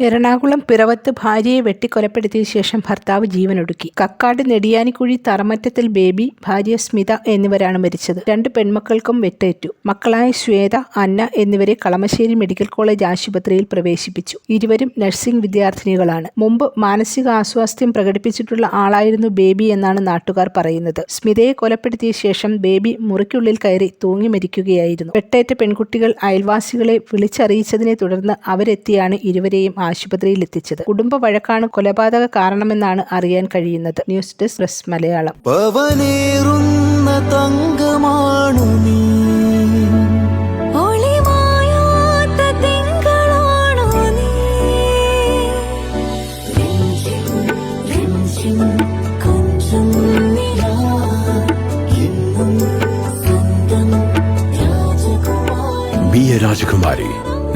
എറണാകുളം പിറവത്ത് ഭാര്യയെ വെട്ടിക്കൊലപ്പെടുത്തിയ ശേഷം ഭർത്താവ് ജീവനൊടുക്കി. കക്കാട് നെടിയാനിക്കുഴി തറമറ്റത്തിൽ ബേബി ഭാര്യ സ്മിത എന്നിവരാണ് മരിച്ചത്. രണ്ട് പെൺമക്കൾക്കും വെട്ടേറ്റു. മക്കളായ ശ്വേത അന്ന എന്നിവരെ കളമശ്ശേരി മെഡിക്കൽ കോളേജ് ആശുപത്രിയിൽ പ്രവേശിപ്പിച്ചു. ഇരുവരും നഴ്സിംഗ് വിദ്യാർത്ഥിനികളാണ്. മുമ്പ് മാനസിക ആസ്വാസ്ഥ്യം പ്രകടിപ്പിച്ചിട്ടുള്ള ആളായിരുന്നു ബേബി എന്നാണ് നാട്ടുകാർ പറയുന്നത്. സ്മിതയെ കൊലപ്പെടുത്തിയ ശേഷം ബേബി മുറിക്കുള്ളിൽ കയറി തൂങ്ങി മരിക്കുകയായിരുന്നു. വെട്ടേറ്റ പെൺകുട്ടികൾ അയൽവാസികളെ വിളിച്ചറിയിച്ചതിനെ തുടർന്ന് അവരെത്തിയാണ് ഇരുവരെയും ആശുപത്രിയിൽ എത്തിച്ചത് കുടുംബ വഴക്കാണ് കൊലപാതക കാരണമെന്നാണ് അറിയാൻ കഴിയുന്നത്. News desk press Malayalam. രാജകുമാരി തങ്കമാണു നീ. ഒളിമായാത്ത തിങ്കളാണു